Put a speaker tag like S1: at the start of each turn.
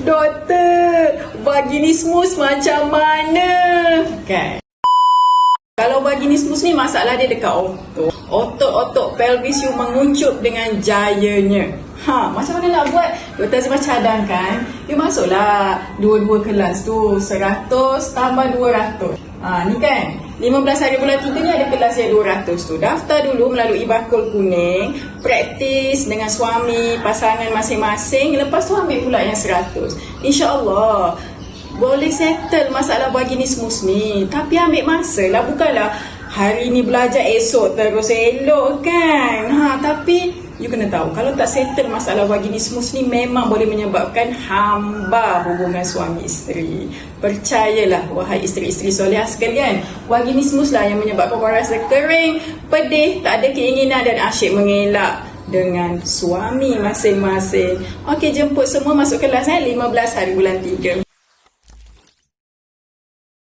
S1: doktor, vaginismus macam mana? Kan? Kalau vaginismus ni masalah dia dekat otot. Otot-otot pelvis you menguncup dengan jayanya. Ha, macam mana nak buat? Dr. Azimah cadangkan, you masuklah dua-dua kelas tu. 100 tambah 200. Ha, ni kan, 15 hari bulan 3 ni ada kelas yang 200 tu. Daftar dulu melalui bakul kuning, praktis dengan suami, pasangan masing-masing. Lepas tu ambil pula yang 100. InsyaAllah, boleh settle masalah vaginismus ni. Tapi ambil masa lah. Bukanlah hari ni belajar esok terus elok kan. You kena tahu kalau tak settle masalah vaginismus ni memang boleh menyebabkan hamba hubungan suami isteri. Percayalah wahai isteri-isteri soleh sekalian, vaginismus lah yang menyebabkan orang rasa kering, pedih, tak ada keinginan dan asyik mengelak dengan suami masing-masing. Okey, jemput semua masuk kelas eh 15 hari bulan 3.